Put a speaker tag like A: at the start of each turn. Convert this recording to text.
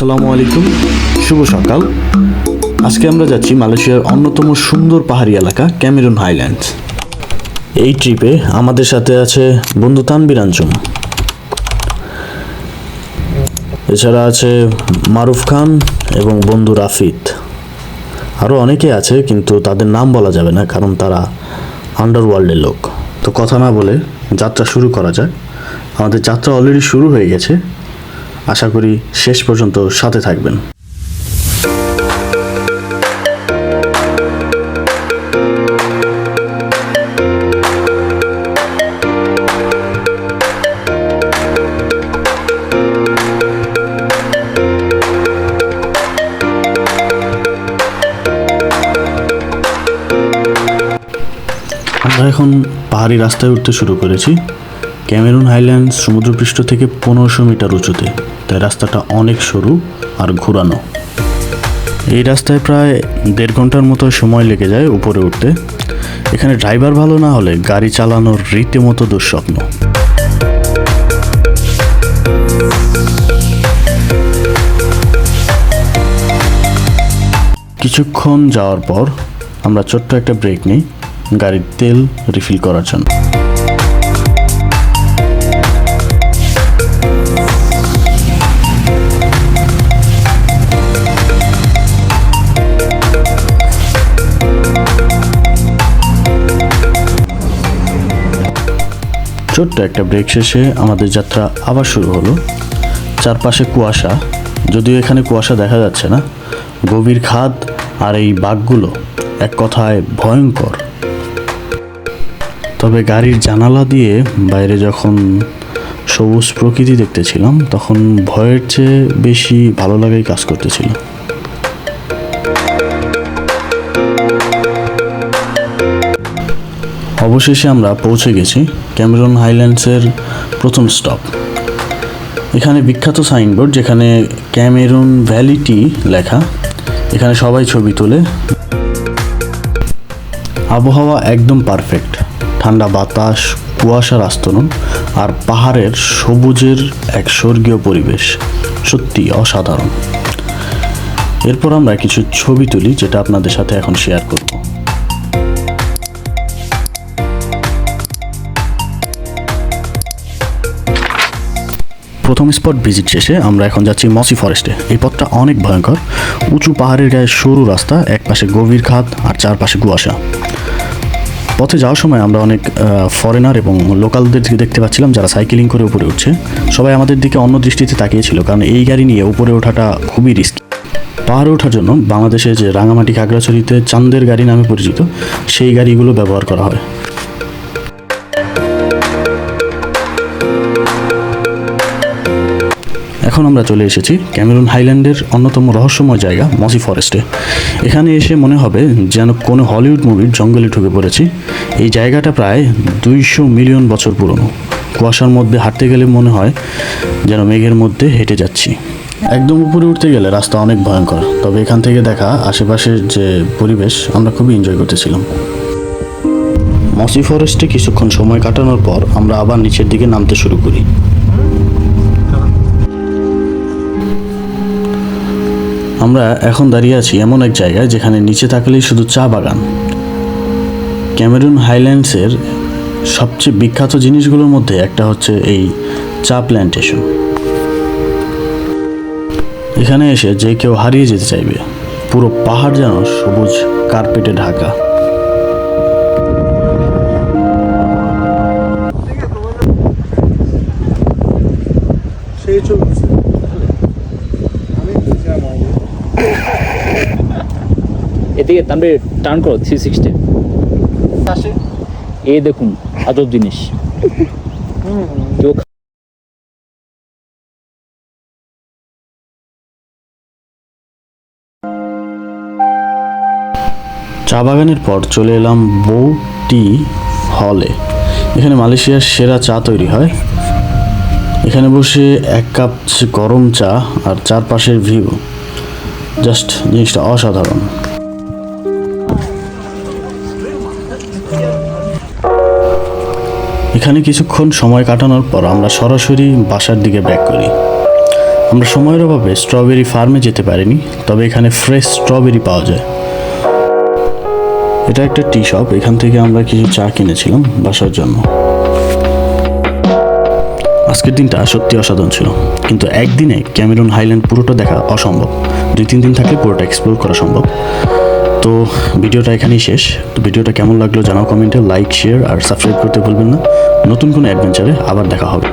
A: আসসালামু আলাইকুম। শুভ সকাল। আজকে আমরা যাচ্ছি মালয়েশিয়ার অন্যতম সুন্দর পাহাড়ি এলাকা, ক্যামেরুন হাইল্যান্ডস। এই ট্রিপে আমাদের সাথে আছে বন্ধু তানবির আঞ্জুম এছাড়া আছে মারুফ খান এবং বন্ধু রাফিদ আরও অনেকে আছে, কিন্তু তাদের নাম বলা যাবে না, কারণ তারা আন্ডারওয়ার্ল্ডের লোক। তো কথা না বলে যাত্রা শুরু করা যায় আমাদের যাত্রা অলরেডি শুরু হয়ে গেছে। আশা করি শেষ পর্যন্ত সাথে থাকবেন। আমরা এখন পাহাড়ি রাস্তায় উঠতে শুরু করেছি। ক্যামেরুন হাইল্যান্ড সমুদ্রপৃষ্ঠ থেকে পনেরোশো মিটার উঁচুতে। তাই রাস্তাটা অনেক সরু আর ঘোরানো। এই রাস্তায় প্রায় দেড় ঘণ্টার মতো সময় লেগে যায় উপরে উঠতে। এখানে ড্রাইভার ভালো না হলে গাড়ি চালানোর রীতিমতো দুঃস্বপ্ন। কিছুক্ষণ যাওয়ার পর আমরা ছোট্ট একটা ব্রেক নিই, গাড়ির তেল রিফিল করার জন্য। ছোট্ট একটা ব্রেক শেষে আমাদের যাত্রা আবার শুরু হলো। চারপাশে কুয়াশা, যদিও এখানে কুয়াশা দেখা যাচ্ছে না। গভীর খাদ আর এই বাঘগুলো এক কথায় ভয়ঙ্কর। তবে গাড়ির জানালা দিয়ে বাইরে যখন সবুজ প্রকৃতি দেখতেছিলাম, তখন ভয়ের চেয়ে বেশি ভালো লাগাই কাজ করতেছিল। অবশেষে আমরা পৌঁছে গেছি ক্যামেরন হাইল্যান্ডসের প্রথম স্টপ। এখানে বিখ্যাত সাইনবোর্ড যেখানে ক্যামেরুন ভ্যালিটি লেখা। এখানে সবাই ছবি তোলে। আবহাওয়া একদম পারফেক্ট। ঠান্ডা বাতাস কুয়াশার আস্তরণ আর পাহাড়ের সবুজের এক স্বর্গীয় পরিবেশ। সত্যি অসাধারণ। এরপর আমরা কিছু ছবি তুলি যেটা আপনাদের সাথে এখন শেয়ার করব। প্রথম স্পট ভিজিট শেষে আমরা এখন যাচ্ছি মসি ফরেস্টে এই পথটা অনেক ভয়ঙ্কর। উঁচু পাহাড়ের গায়ে সরু রাস্তা, এক পাশে গভীর খাত আর চারপাশে কুয়াশা। পথে যাওয়ার সময় আমরা অনেক ফরেনার এবং লোকালদের দেখতে পাচ্ছিলাম যারা সাইকেলিং করে উপরে উঠছে। সবাই আমাদের দিকে অন্য দৃষ্টিতে তাকিয়েছিল কারণ এই গাড়ি নিয়ে উপরে ওঠাটা খুবই রিস্কি পাহাড়ে ওঠার জন্য বাংলাদেশে যে রাঙামাটি খাগড়াছড়িতে চান্দের গাড়ি নামে পরিচিত, সেই গাড়িগুলো ব্যবহার করা হয়। এখন আমরা চলে এসেছি ক্যামেরুন হাইল্যান্ডের অন্যতম রহস্যময় জায়গা, মসি ফরেস্টে। এখানে এসে মনে হবে যেন কোনো হলিউড মুভির জঙ্গলে ঢুকে পড়েছি। এই জায়গাটা প্রায় দুইশো মিলিয়ন বছর পুরনো। কুয়াশার মধ্যে হাঁটতে গেলে মনে হয় যেন মেঘের মধ্যে হেঁটে যাচ্ছি। একদম উপরে উঠতে গেলে রাস্তা অনেক ভয়ঙ্কর, তবে এখান থেকে দেখা আশেপাশের যে পরিবেশ আমরা খুবই এনজয় করতেছিলাম। মসি ফরেস্টে কিছুক্ষণ সময় কাটানোর পর আমরা আবার নিচের দিকে নামতে শুরু করি। আমরা এখন দাঁড়িয়ে আছি এমন এক জায়গায় যেখানে নিচে তাকালেই শুধু চা বাগান। ক্যামেরুন হাইল্যান্ডসের সবচেয়ে বিখ্যাত জিনিসগুলোর মধ্যে একটা হচ্ছে এই চা প্ল্যান্টেশন। এখানে এসে যে কেউ হারিয়ে যেতে চাইবে, পুরো পাহাড় যেন সবুজ কার্পেটে ঢাকা।
B: সেই চলছে।
C: এদিকে তানবে টার্ন করো থ্রি সিক্সটি
B: আসে।
C: এই দেখুন আজব জিনিস। কেউ
A: চা বাগানের পর চলে এলাম বউ টি হলে। এখানে মালয়েশিয়ার সেরা চা তৈরি হয়। এখানে বসে এক কাপ গরম চা আর চারপাশের ভিউ জাস্ট জিনিসটা অসাধারণ। এখানে কিছুক্ষণ সময় কাটানোর পর আমরা সরাসরি বাসার দিকে ব্যাক করি। আমরা সময়ের অভাবে স্ট্রবেরি ফার্মে যেতে পারিনি, তবে এখানে ফ্রেশ স্ট্রবেরি পাওয়া যায়। এটা একটা টি শপ, এখান থেকে আমরা কিছু চা কিনেছিলাম বাসার জন্য। আজকের দিনটা সত্যি অসাধারণ ছিল, কিন্তু একদিনে ক্যামেরুন হাইল্যান্ড পুরোটা দেখা অসম্ভব। দুই, তিন দিন থাকলে পুরোটা এক্সপ্লোর করা সম্ভব। তো ভিডিওটা এখানেই শেষ। তো ভিডিওটা কেমন লাগল জানাও কমেন্টে লাইক শেয়ার আর সাবস্ক্রাইব করতে ভুলবেন না। নতুন কোনো অ্যাডভেঞ্চারে আবার দেখা হবে।